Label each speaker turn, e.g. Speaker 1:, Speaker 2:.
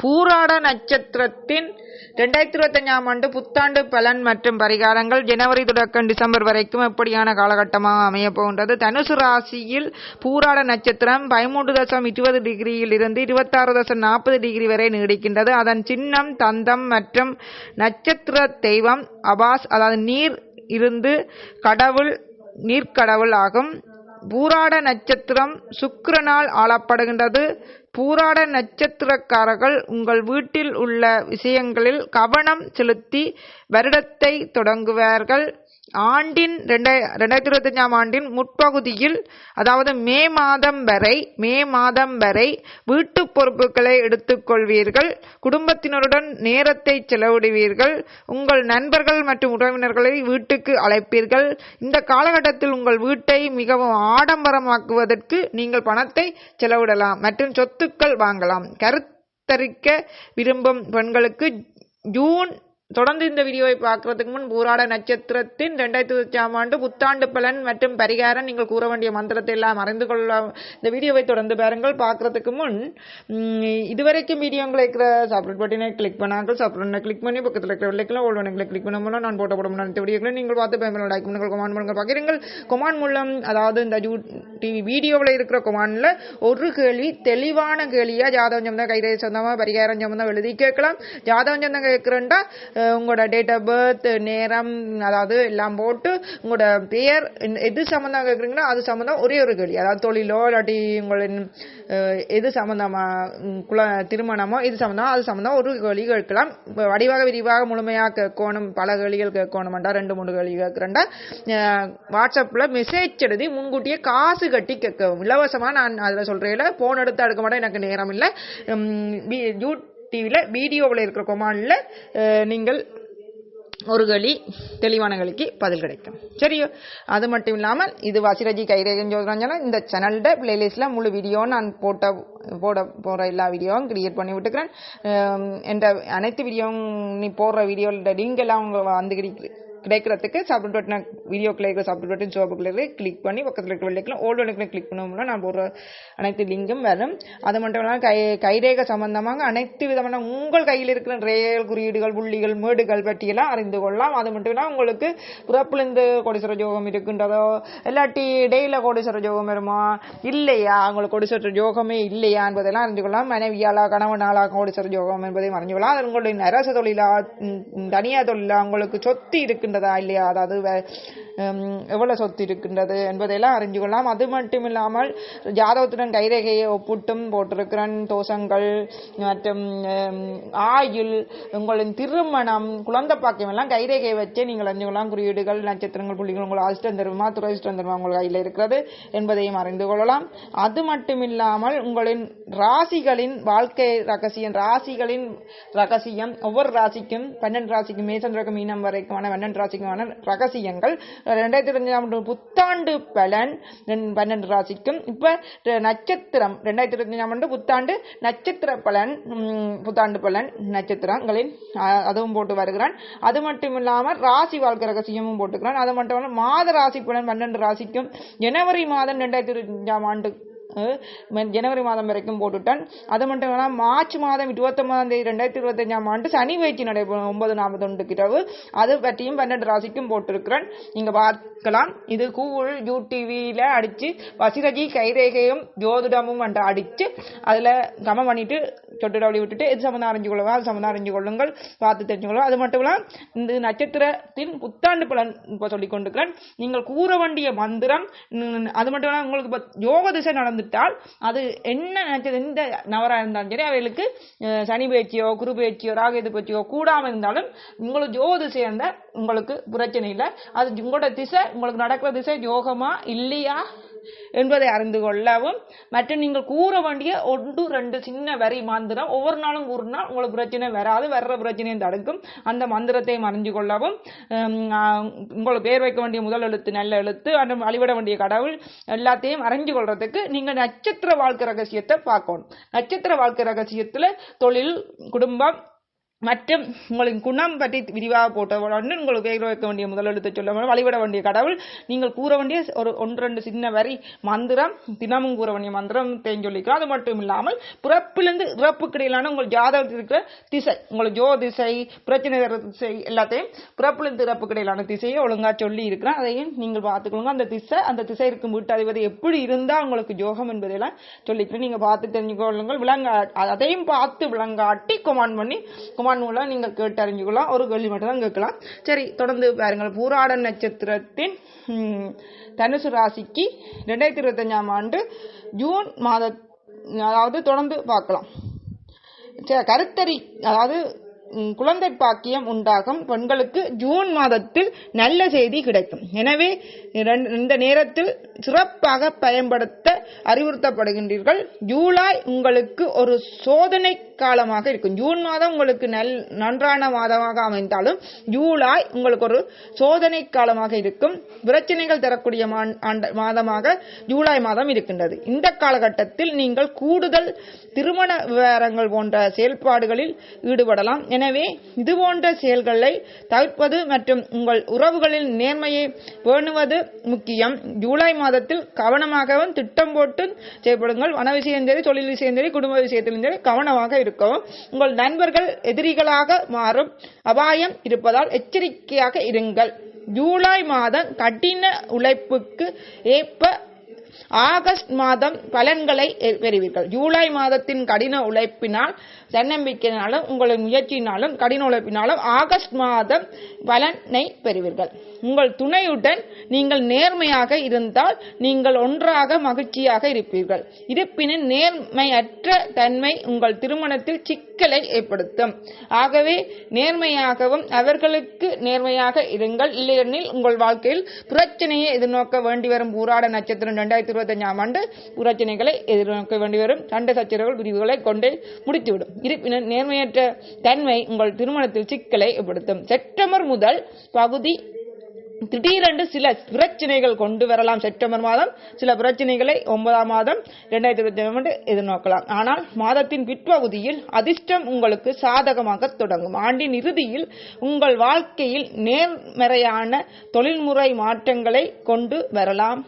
Speaker 1: பூராட நட்சத்திரத்தின் ரெண்டாயிரத்தி இருபத்தஞ்சாம் ஆண்டு புத்தாண்டு பலன் மற்றும் பரிகாரங்கள் ஜனவரி தொடக்கம் டிசம்பர் வரைக்கும் எப்படியான காலகட்டமாக அமைய போகின்றது? தனுசு ராசியில் பூராட நட்சத்திரம் பதிமூன்று தசம் இருபது டிகிரியில் இருந்து இருபத்தாறு தசம் நாற்பது டிகிரி வரை நீடிக்கின்றது. அதன் சின்னம் தந்தம் மற்றும் நட்சத்திர தெய்வம் அபாஸ் அதாவது நீர் இருந்து கடவுள் நீர்க்கடவுள் ஆகும். பூராட நட்சத்திரம் சுக்கிரனால் ஆளப்படுகின்றது. பூராட நட்சத்திரக்காரர்கள் உங்கள் வீட்டில் உள்ள விஷயங்களில் கவனம் செலுத்தி வருடத்தை தொடங்குவார்கள். ஆண்டின் ரெண்டாய் ரெண்டாயிரத்தி இருபத்தஞ்சாம் ஆண்டின் முற்பகுதியில் அதாவது மே மாதம் வரை மே மாதம் வரை வீட்டு பொறுப்புகளை எடுத்துக்கொள்வீர்கள் குடும்பத்தினருடன் நேரத்தை செலவிடுவீர்கள் உங்கள் நண்பர்கள் மற்றும் உறவினர்களை வீட்டுக்கு அழைப்பீர்கள். இந்த காலகட்டத்தில் உங்கள் வீட்டை மிகவும் ஆடம்பரமாக்குவதற்கு நீங்கள் பணத்தை செலவிடலாம் மற்றும் சொத்துக்கள் வாங்கலாம். கருத்தரிக்க விரும்பும் பெண்களுக்கு ஜூன் தொடர்ந்து இந்த வீடியோவை பார்க்கறதுக்கு முன் பூராட நட்சத்திரத்தின் ரெண்டாயிரத்தி இருபத்தாம் ஆண்டு புத்தாண்டு பலன் மற்றும் பரிகாரம் நீங்கள் கூற வேண்டிய மந்திரத்தை எல்லாம் அறிந்து கொள்ள இந்த வீடியோவை தொடர்ந்து பாருங்கள். பார்க்கறதுக்கு முன் இதுவரைக்கும் வீடியோங்களை இருக்கிற சப்ரேட் பட்டினை கிளிக் பண்ணாங்கள் சப்ரேட் கிளிக் பண்ணி பக்கத்தில் இருக்கிற வெள்ளைக்கெல்லாம் ஓல் கிளிக் பண்ண மூலம் நான் போட்ட போட முடியும் வீடியோக்களை நீங்கள் பார்த்து பயன்படுத்த லைக் பண்ணுங்கள் கொமான் பண்ணுங்கள் பார்க்குறீங்கள் கொமான் மூலம் அதாவது இந்த யூ டிவி வீடியோவில் இருக்கிற கொமானில் ஒரு கேள்வி தெளிவான கேள்வியாக ஜாதகம் சம்பந்தம் கைதை சொந்தமாக பரிகாரம் சம்பந்தம் எழுதி கேட்கலாம். ஜாதகம் சொந்தம் கேட்குறேன்டா உங்களோட டேட் ஆஃப் பர்த் நேரம் அதாவது எல்லாம் போட்டு உங்களோட பெயர் எது சம்மந்தம் கேட்குறீங்களோ அது சம்மந்தம் ஒரே ஒரு கேள்வி. அதாவது தொழிலோ இல்லாட்டி உங்களின் எது சம்மந்தமாக குல திருமணமோ இது சம்மந்தம் அது சம்மந்தம் ஒரு கேள்வி கேட்கலாம். வடிவாக விரிவாக முழுமையாக கேட்கணும். பல கேள்விகள் கேட்கணுமெண்டா ரெண்டு மூணு கேள்வி கேட்குறேன்டா வாட்ஸ்அப்பில் மெசேஜ் எழுதி முன்கூட்டியே காசு கட்டி கேட்கவும். இலவசமாக நான் அதில் சொல்கிறேன் ஃபோன் எடுத்து எடுக்க மாட்டேன் எனக்கு நேரம் இல்லை. யூ டிவியில் வீடியோவில் இருக்கிற கொமானில் நீங்கள் ஒரு களி தெளிவான களிக்கு பதில் கிடைக்கும். சரியோ? அது மட்டும் இல்லாமல் இது வசிரஜி கைரேகன் ஜோதிராஞ்சனா இந்த சேனல்ட பிளேலிஸ்டில் முழு வீடியோ நான் போட்ட போட போகிற எல்லா வீடியோவும் கிரியேட் பண்ணி விட்டுக்கிறேன். என்ற அனைத்து வீடியோவும் நீ போடுற வீடியோவில் லிங்க் எல்லாம் அவங்க வந்து கிடைக்கு கிடைக்கிறதுக்கு சப்மிட் பட்டன் வீடியோ இருக்கிற submit button job click click பண்ணி பக்கத்தில் இருக்கிற வெள்ளைக்கலாம் ஓல்டு வெள்ளைக்கில் கிளிக் பண்ணோம்னா நான் ஒரு அனைத்து லிங்கும் வரும். அது மட்டும் இல்லாமல் கை கைரேகை சம்பந்தமாக அனைத்து விதமான உங்கள் கையில் இருக்கிற ரேகல் குறியீடுகள் புள்ளிகள் மேடுகள் பற்றியெல்லாம் அறிந்து கொள்ளலாம். அது மட்டும் இல்லாமல் உங்களுக்கு பிறப்பிலிருந்து கோடீஸ்வர யோகம் இருக்கின்றதோ இல்லாட்டி இடையில கோடீஸ்வர யோகம் வருமா இல்லையா உங்களுக்கு கோடீஸ்வர யோகமே இல்லையா என்பதெல்லாம் அறிந்து கொள்ளலாம். மனைவியாலா கணவனாலா கோடீஸ்வர யோகம் என்பதையும் அறிஞ்சு கொள்ளலாம். அது உங்களுடைய அரசு தொழிலா தனியார் தொழிலா உங்களுக்கு சொத்து இருக்கின்றதா இல்லையா? அதாவது எவ்வளோ எவ்வளவு சொத்து இருக்கின்றது என்பதையெல்லாம் அறிஞ்சு கொள்ளலாம். அது மட்டும் இல்லாமல் ஜாதகத்துடன் கைரேகையை ஒப்பிட்டும் போட்டிருக்கிறன் தோஷங்கள் மற்றும் ஆயுள் உங்களின் திருமணம் குழந்தை பாக்கியம் எல்லாம் கைரேகையை வச்சே நீங்கள் அறிஞ்சு கொள்ளலாம். குறியீடுகள் நட்சத்திரங்கள் புள்ளிகள் உங்கள் அதிர்ஷ்டம் தருமா துரதிர்ஷ்டம் தருமா உங்கள் கையில் இருக்கிறது என்பதையும் அறிந்து கொள்ளலாம். அது மட்டும் இல்லாமல் உங்களின் ராசிகளின் வாழ்க்கை ரகசியம் ராசிகளின் ரகசியம் ஒவ்வொரு ராசிக்கும் பன்னெண்டு ராசிக்கும் மேசன் ரகம் மீனம் வரைக்குமான பன்னெண்டு ராசிக்குமான ரகசியங்கள் ரெண்டாயிரத்தி இருபத்தஞ்சாம் ஆண்டு புத்தாண்டு பலன் பன்னெண்டு ராசிக்கும். இப்போ நட்சத்திரம். ரெண்டாயிரத்தி இருபத்தஞ்சாம் ஆண்டு புத்தாண்டு நட்சத்திர பலன் புத்தாண்டு பலன் நட்சத்திரங்களின் அதுவும் போட்டு வருகிறான். அது மட்டும் இல்லாமல் ராசி வாழ்க்கை ரகசியமும் போட்டுக்கிறான். அது மட்டும் இல்லாமல் மாத ராசி பலன் பன்னெண்டு ராசிக்கும். ஜனவரி மாதம் ரெண்டாயிரத்தி இருபத்தஞ்சாம் ஆண்டு ஜனவரி மாதம் வரைக்கும் போட்டுட்டான். அது மட்டும் இல்லாமல் மார்ச் மாதம் இருபத்தொன்பதாம் தேதி ரெண்டாயிரத்தி இருபத்தஞ்சாம் ஆண்டு சனி பயிற்சி நடைபெறும் ஒன்பது நாற்பத்தொன்று கிட்டவு அது பற்றியும் பன்னெண்டு ராசிக்கும் போட்டிருக்கிறேன். நீங்கள் பார்க்கலாம். இது கூகுள் யூடிவியில் அடித்து வசிரஜி கைரேகையும் ஜோதிடமும் என்று அடித்து அதில் கமம் பண்ணிவிட்டு சொட்டு அப்படி விட்டுட்டு இது சம்மந்தம் அறிஞ்சு கொள்ளுங்க அது சம்மந்தம் அறிஞ்சு கொள்ளுங்கள் பார்த்து தெரிஞ்சுக்கொள்ளுங்க அது மட்டும் இல்லாமல் இந்த நட்சத்திரத்தின் புத்தாண்டு பலன் இப்போ சொல்லிக் கொண்டிருக்கிறேன். நீங்கள் கூற வேண்டிய மந்திரம் அது மட்டும் இல்லாமல் உங்களுக்கு இப்போ யோக திசை நடந்துட்டால் அது என்ன நட்சத்திரம் எந்த நவராக இருந்தாலும் சரி அவைகளுக்கு சனி பயிற்சியோ குரு பயிற்சியோ ராகேது பயிற்சியோ கூடாமல் இருந்தாலும் உங்களுக்கு யோக திசை இருந்தால் உங்களுக்கு பிரச்சனை இல்லை. அது உங்களோட திசை உங்களுக்கு நடக்கிற திசை யோகமா இல்லையா? என்பதை அறிந்து கொள்ளவும் மற்றும் நீங்கள் கூற வேண்டிய ஒன்று ரெண்டு சின்ன வரி மந்திரம் ஒவ்வொரு நாளும் கூறினால் உங்களுக்கு பிரச்சனை வராது வர்ற பிரச்சனையும் தடுக்கும். அந்த மந்திரத்தையும் அறிஞ்சு கொள்ளவும் உங்களுக்கு பேர் வைக்க வேண்டிய முதல் எழுத்து நல்ல எழுத்து அந்த வழிபட வேண்டிய கடவுள் எல்லாத்தையும் அறிஞ்சு கொள்றதுக்கு நீங்கள் நட்சத்திர வாழ்க்கை ரகசியத்தை பார்க்கணும். நட்சத்திர வாழ்க்கை ரகசியத்தில் தொழில் குடும்பம் மற்றும் உங்களின் குணம் பற்றி விரிவாக போட்ட உடனே உங்களுக்கு பேர் வேண்டிய முதலெழுத்து சொல்ல வழிபட வேண்டிய கடவுள். நீங்கள் கூற வேண்டிய ஒரு ஒன்று ரெண்டு சின்ன வரி மந்திரம். தினமும் கூற வேண்டிய மந்திரம் தேஞ்சொல்லிக்கிறோம் அது மட்டும் இல்லாமல் பிறப்பிலிருந்து இறப்புக்கு இடையிலான உங்கள் ஜாதகத்தில் இருக்கிற திசை உங்கள் ஜோ திசை பிரச்சனை தர திசை எல்லாத்தையும் பிறப்பிலிருந்து இறப்புக்கு இடையிலான திசையை ஒழுங்காக சொல்லி இருக்கிறேன் அதையும் நீங்கள் பார்த்துக்கொள்ளுங்க. அந்த திசை அந்த திசை இருக்கும் வீட்டு அதிபதி எப்படி இருந்தால் உங்களுக்கு ஜோகம் என்பதையெல்லாம் சொல்லிக்கிறேன் நீங்கள் பார்த்து தெரிஞ்சுக்கொள்ளுங்கள். விளங்க அதையும் பார்த்து விளங்காட்டி கொமாண்ட் பண்ணி கொமாண்ட் மூலம் நீங்கள் கேட்டு அறிஞ்சுக்கலாம் ஒரு கேள்வி மட்டும் தான் கேட்கலாம். சரி தொடர்ந்து பாருங்கள். பூராட நட்சத்திரத்தின் தனுசு ராசிக்கு ரெண்டாயிரத்தி இருபத்தஞ்சாம் ஆண்டு ஜூன் மாத அதாவது தொடர்ந்து பார்க்கலாம். கருத்தறி அதாவது குழந்தை பாக்கியம் உண்டாகும். பெண்களுக்கு ஜூன் மாதத்தில் நல்ல செய்தி கிடைக்கும். எனவே இந்த நேரத்தில் சிறப்பாக பயன்படுத்த அறிவுறுத்தப்படுகின்றீர்கள். ஜூலை உங்களுக்கு ஒரு சோதனை காலமாக இருக்கும்? ஜூன் மாதம் உங்களுக்கு நல் நன்றான மாதமாக அமைந்தாலும் ஜூலை உங்களுக்கு ஒரு சோதனை காலமாக இருக்கும். பிரச்சனைகள் தரக்கூடிய மாதமாக ஜூலை மாதம் இருக்கின்றது. இந்த காலகட்டத்தில் நீங்கள் கூடுதல் திருமண விவகாரங்கள் போன்ற செயல்பாடுகளில் ஈடுபடலாம். எனவே இது போன்ற செயல்களை தவிர்ப்பது மற்றும் உங்கள் உறவுகளில் நேர்மையை பேணுவது முக்கியம். ஜூலை மாதத்தில் கவனமாகவும் திட்டம் போட்டு செயல்படுங்கள் வன விஷயம் சரி தொழில் விஷயம் சரி குடும்ப விஷயத்திலும் சரி கவனமாக இருக்கும் உங்கள் நண்பர்கள் எதிரிகளாக மாறும். அபாயம் இருப்பதால் எச்சரிக்கையாக இருங்கள். ஜூலை மாதம் கடின உழைப்புக்கு ஏற்ப ஆகஸ்ட் மாதம் பலன்களை பெறுவீர்கள். ஜூலை மாதத்தின் கடின உழைப்பினால் தன்னம்பிக்கையினாலும் உங்களின் முயற்சியினாலும் கடின உழைப்பினாலும் ஆகஸ்ட் மாதம் பலனை பெறுவீர்கள். உங்கள் துணையுடன் நீங்கள் நேர்மையாக இருந்தால் நீங்கள் ஒன்றாக மகிழ்ச்சியாக இருப்பீர்கள். இருப்பினும் நேர்மையற்ற தன்மை உங்கள் திருமணத்தில் சிக்கலை ஏற்படுத்தும். ஆகவே நேர்மையாகவும் அவர்களுக்கு நேர்மையாக இருங்கள். இல்லையெனில் உங்கள் வாழ்க்கையில் பிரச்சனையை எதிர்நோக்க வேண்டி வரும் ஊராட நட்சத்திரம் இரண்டாயிரத்தி இருபத்தஞ்சாம் ஆண்டு பிரச்சனைகளை எதிர்நோக்க வேண்டி வரும் சண்டை சச்சரவுகள் பிரிவுகளை கொண்டு முடித்துவிடும். இருப்பினும் நேர்மையற்ற தன்மை உங்கள் திருமணத்தில் சிக்கலை ஏற்படுத்தும். செப்டம்பர் முதல் பகுதி திடீரென்று சில பிரச்சனைகள் கொண்டு வரலாம். செப்டம்பர் மாதம் சில பிரச்சனைகளை ஒன்பதாம் மாதம் இரண்டாயிரத்தி இருபத்தி ஆண்டு எதிர்நோக்கலாம். ஆனால் மாதத்தின் பிற்பகுதியில் அதிர்ஷ்டம் உங்களுக்கு சாதகமாக தொடங்கும். ஆண்டின் இறுதியில் உங்கள் வாழ்க்கையில் நேர்மறையான தொழில்முறை மாற்றங்களை கொண்டு வரலாம்.